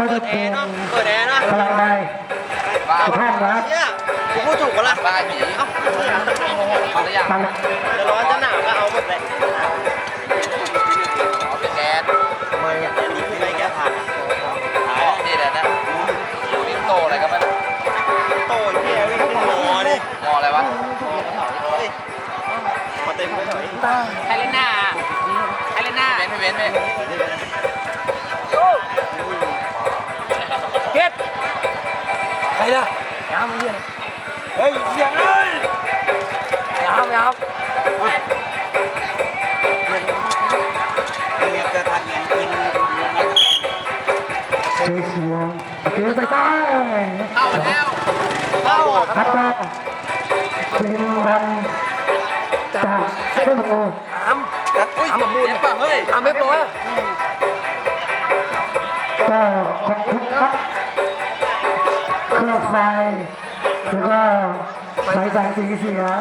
ก็จะเป็นเปิดแอร์นะพลังใบบ้าสุภาพรักเนี่ยกูพูดถูกกันละบ้าผีเอาหรือยังฟังจะร้อนจะหนาวก็เอาหมดเลยเอาเป็นแก๊สทำไมอะอันนี้คือไงแก้ผ่านนี่แหละนะวิ่งโตอะไรก็ไม่รู้โตเหี้ยวิ่งขึ้นหอดิมออะไรวะเฮ้ยมาเต็มเลยใครเล่นหน้าใครเล่นหน้าเว้นไม่เว้นไม่ ล่ะน้ำมันเหี้ยเฮ้ยเหี้ยเอ้ยน้ำน้ำเรียกจะทันกินเสียเสียงเสียไปใต้เข้าแล้วเข้าครับก็เป็นบันจากเส้นโอน้ำอุ้ยทำมูลป่ะเฮ้ยน้ำไม่ปล่อยก็ขอบคุณครับ เครื่องไฟแล้วก็สายสายสีเสียง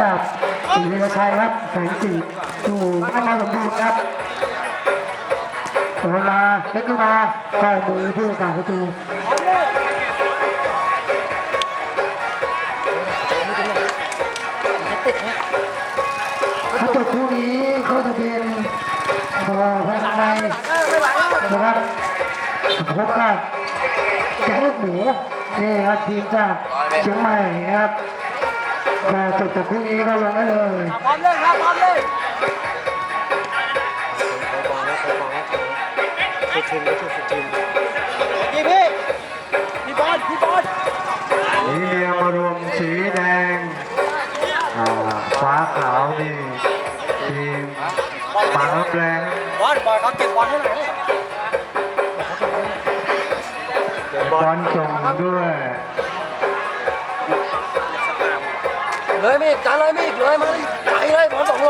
จากศรีวิรชัยครับแสงสีสู่บ้านมาสมบูรณ์ครับเวลาเล็กขึ้นมาเข้ามือผู้ประกาศประตูถ้าจบคู่นี้ก็จะเป็นพอภายในนะครับ พบกับแก๊งลูกหมูนี่ครับทีมจากเชียงใหม่ครับมาจบจากคู่นี้ก็ลงได้เลยพร้อมเลยครับพร้อมเลยพี่พี่พี่บอลพี่บอลนี่เรียงมารวมสีแดงฟ้าขาวนี่ทีมปางรับแรงบอลบอลเขาเก็บบอลให้หน่อย บอลส่งด้วยเลยมีดจานเลยมีเลยมาไปเลยบอลสองโล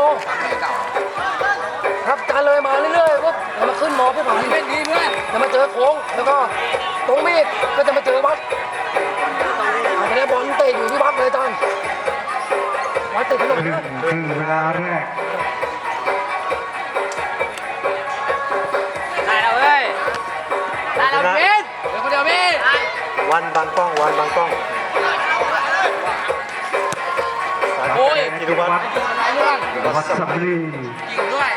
ครับจานเลยมาเรื่อยๆปุ๊บเดี๋ยวมาขึ้นมอผู้ผ่านเล่นดีเพื่อนเดี๋ยวมาเจอโค้งแล้วก็ตรงมีดก็จะมาเจอวัดอาจจะได้บอลเตะอยู่ที่วัดเลยจานวัดติดถนนครึ่งนะครึ่งเวลาแรก วันบางกล้องวันบางกล้องโอ้ยกิรุวัฒน์อะไรเรื่องวัดสัมรียิงด้วย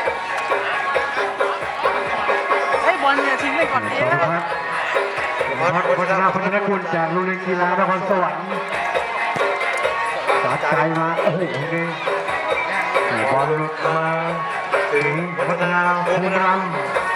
เฮ้ยบอลเนี่ยทิ้งไปก่อนสดิมพัฒน์วัดวัฒนาพัฒนกุลจากโรงเรียนกีฬานครสวรรค์สาใจมาโอ้โหนี่บอลหลุดมาถึงวัฒนาภูมิรำ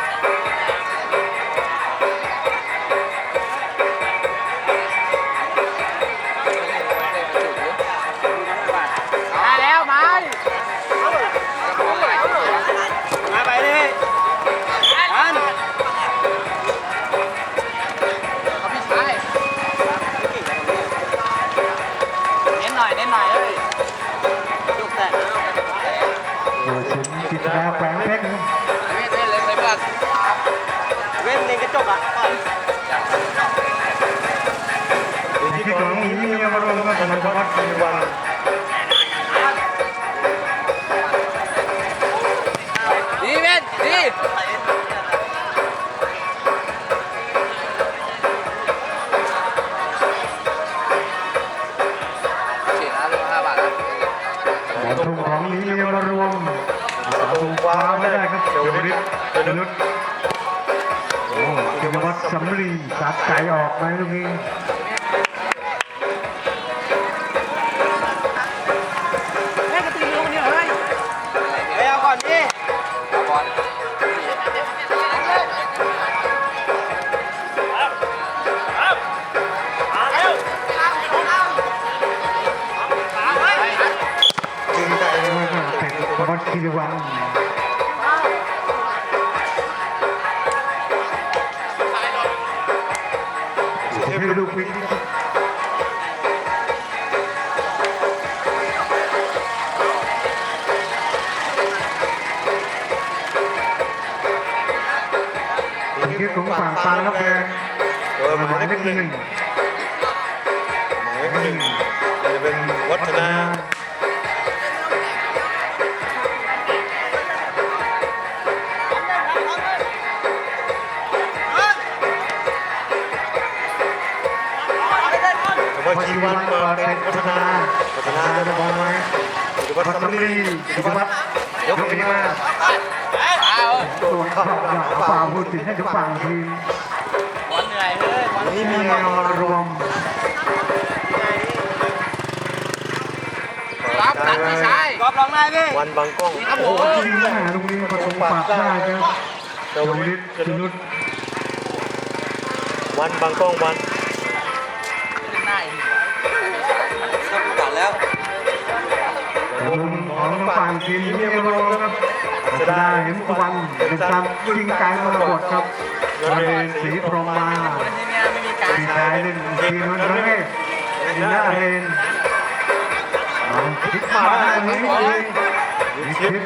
ที่ของนี้มีมารวมกันสำหรับวัดเป็นวันดีเว้นดีสียนะลูกห้าบาทนะแต่ทุ่งของนี้มารวมทุ่งฟ้าไม่ได้ครับเดี๋ยวนิดเดี๋ยวนิดโอ้กิจวัตรสำลีสัดใจออกไหมลูกนี้ เป็นวัดกิจวัตรให้ลูกวิ่งเป็นที่ข องฝั่งตาแล้วแกโดยหมันมายได้เลขหนึ่งหนึ่งหมเป็นวัฒนาพอชีวันเปิดเป็นพัฒนาพัฒนาจะบอลไหมวัดสำลีสิวัดยกนี้มาตัวเข้าอย่างเปล่าพูดถึงให้ทุกฝั่งทีมบอลเหนื่อยเฮ้ยนี่มีแนวรวมรับตัดไม่ใช่กอบลองได้พี่วันบางกล้องโอ้โหจริงนะตรงนี้ประตูปากได้ครับเจ้าโยวันนิดจุนุดวันบางกล้องวัน ฝั่งทีมเมียโรครับจะได้เห็นสุวรรณเป็นซ้ำยิงไกลมาบดครับบริเวณสีพรหมมาคนที่เนี่ยไม่มีกายเล่นทีมมันเร่ดินาเรนคิดมาได้ไหมเองคิด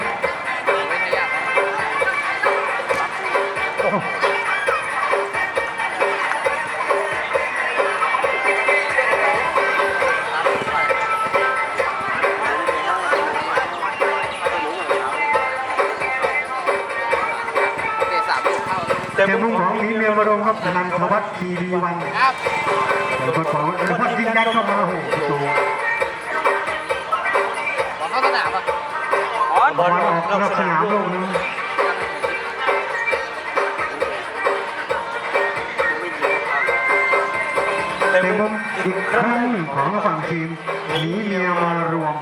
มียมรงครับนันทวัฒน์ทีดีวันครับเปิดของนันทวัฒน์ยิงยัดเข้ามาโอ้โหบอลเข้าสนามอะบอลออกนอกสนามลูกนึงเต็มมุมอีกครั้งของฝั่งทีมหนีเมียมารวม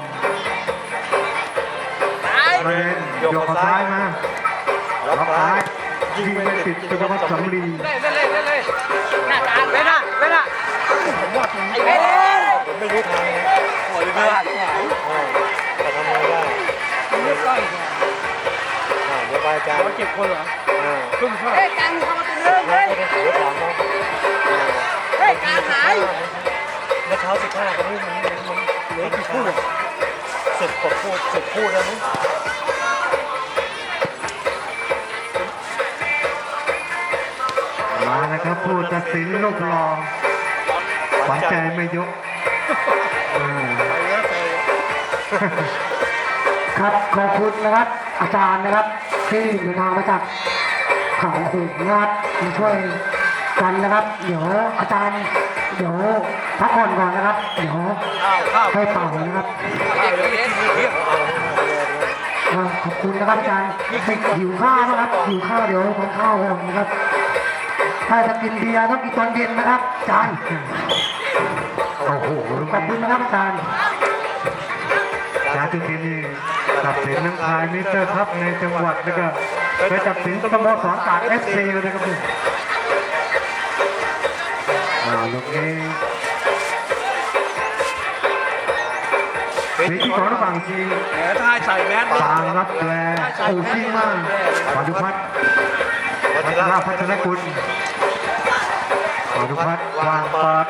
ประเด็นยกซ้ายมาล็อกซ้าย ยิงไม่ติดเป็นวัดสำลีเล่นเล่นเล่นเล่นเลยหน้าการเล่นอะเล่นอะไอ้เล่นผมไม่รู้ทางหัวเรือแต่ทำไงได้อ่าเดี๋ยวไปอาจารย์เก็บคนเหรออ่าครึ่งข้างเฮ้ยการเข้ามาตัวนึงแล้วเฮ้ยก็ถือถามเขาเฮ้ยการหายเมื่อเช้าสิบห้าคนนี้มันมันเหลือกี่คู่อะสิบกว่าคู่สิบคู่แล้วมั้ง มานะครับผู้ตัดสินลูกรองหวังใจไม่ยกเออครับขอบคุณนะครับ อาจารย์นะครับ ที่เดินทางมาจากเขาหูนะครับมาช่วยกันนะครับ เดี๋ยวอาจารย์เดี๋ยวพักผ่อนก่อนนะครับ เดี๋ยวให้เป่านะครับอ่าขอบคุณนะครับอาจารย์หิวข้าวนะครับหิวข้าวเดี๋ยวทานข้าวก่อนนะครับ ถ้าจะกินเบียร์ต้องกินตอนเย็นนะครับอาจารย์โอ้โหขอบคุณนะครับอาจารย์อาจารย์ทุกทีนี่ตัดสินนังคายมิสเตอร์ครับในจังหวัดแล้วก็ไปตัดสินสโมสรตากเอฟซีเลยนะครับอ่าลูกนี้สีที่ของฝั่งทีมแหมถ้าให้ใส่แมสปางรับแปลโอ้จริงมากปาดุพัฒน์วั พัชฒระนาพัฒนกุลปาดุพัฒน์วางปาด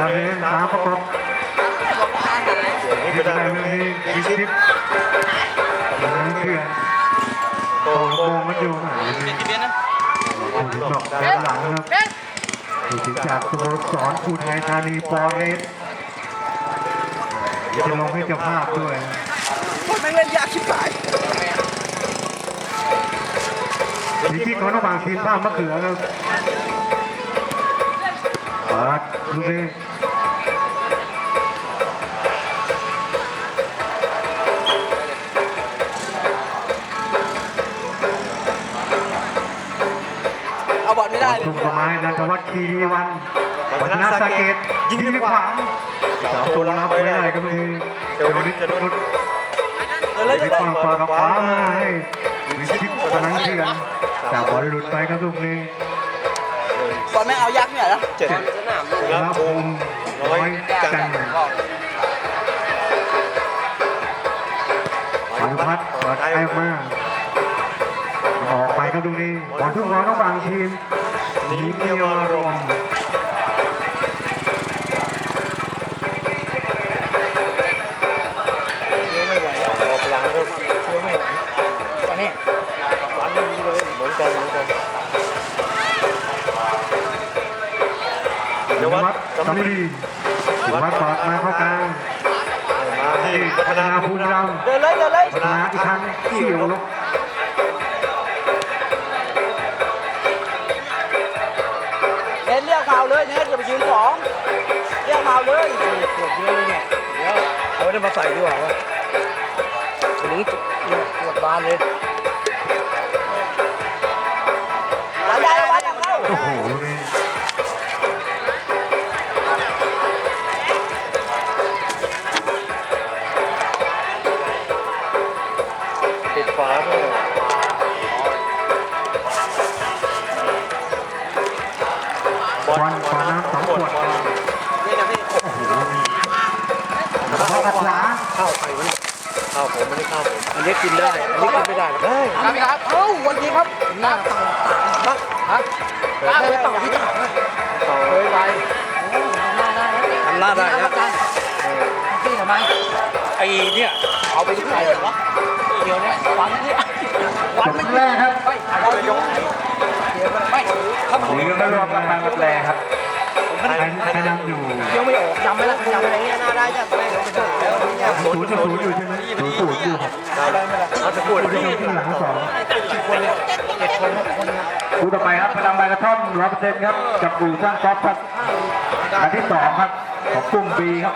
นาเรนตามประกบอย่างนี้ที่ก็ได้ได้เรื่องนี้มีชิปนั้นเพื่อนโตโอ้โหโตมันอยู่หาเลยกี่เบียร์นะถึงดอกด้านหลังครับเบ็ดถึงจากสโมสรคูไทยธานีปอเรสจะลงให้เจ้าภาพด้วยคนแม่งเล่นยากชิบหา ยมีที่ของน้องบางทีมบ้างมะเขือครับปาดดูดิเอาบอลไม่ได้เลยทุ่มต้นไม้นันทวัฒน์คีรีวันวัฒนสาเกตยิงด้วยขวางสาวตัวรับไม่ได้ก็มีเดี๋ยวนี้จะนุดเออเล่นที่ฟังปากขวามาให้วิชิตพนังเทียน แต่บอลหลุดไปครับลูกนี้บอลไม่เอายักษ์เนี่ยนะเจ็ดแล้วภูมิร้อยจันทร์ปานุพัฒน์เปิดให้ออกมาออกไปครับลูกนี้บอลทุกบอลต้องบางทีมหนีเมียวอารม ยวลบเล่นเรียกเขามาเลยเนี่ยอย่าไปยืนของเรียกมาเลยปวดเยอะเลยเนี่ยเดี๋ยวเอาได้มาใส่ดีกว่าวะถึงเนี่ยปวดบานเลยหลายใหญ่เอาไว้เข้า ข้าวผมไม่ได้ข้าวผมอันนี้กินได้ อันนี้กินไม่ได้หรอกได้ครับพี่ครับเอ้าวันนี้ครับหน้าต่างต่างฮะได้ไปต่อที่ต่างต่อเคยไปทำหน้าได้นะพี่ทำไมไอ้เนี่ยเอาไปที่ไหนวะเดี๋ยวนี่ยฟังนี่ยจบครึ่แรกครับเอาไปยกไม่นี่ก็ไม่รวมกำลังแรงครับ ใครใครนำอยู่ยังไม่ออกจำไม่ละจำอะไรเนี่ยน่าได้จ้ะไม่ได้แล้วศูนย์ศูนย์อยู่ใช่ไหมศูนย์ศูนย์อยู่ครับเราจะพูดที่หลังสองเจ็ดคนหกคนนะคู่ต่อไปครับพลังใบกระท่อมร้อยเปอร์เซ็นต์ครับ กับกลุ่มสร้างก๊อฟครับอันที่สองครับ ของกลุ่มบีครับ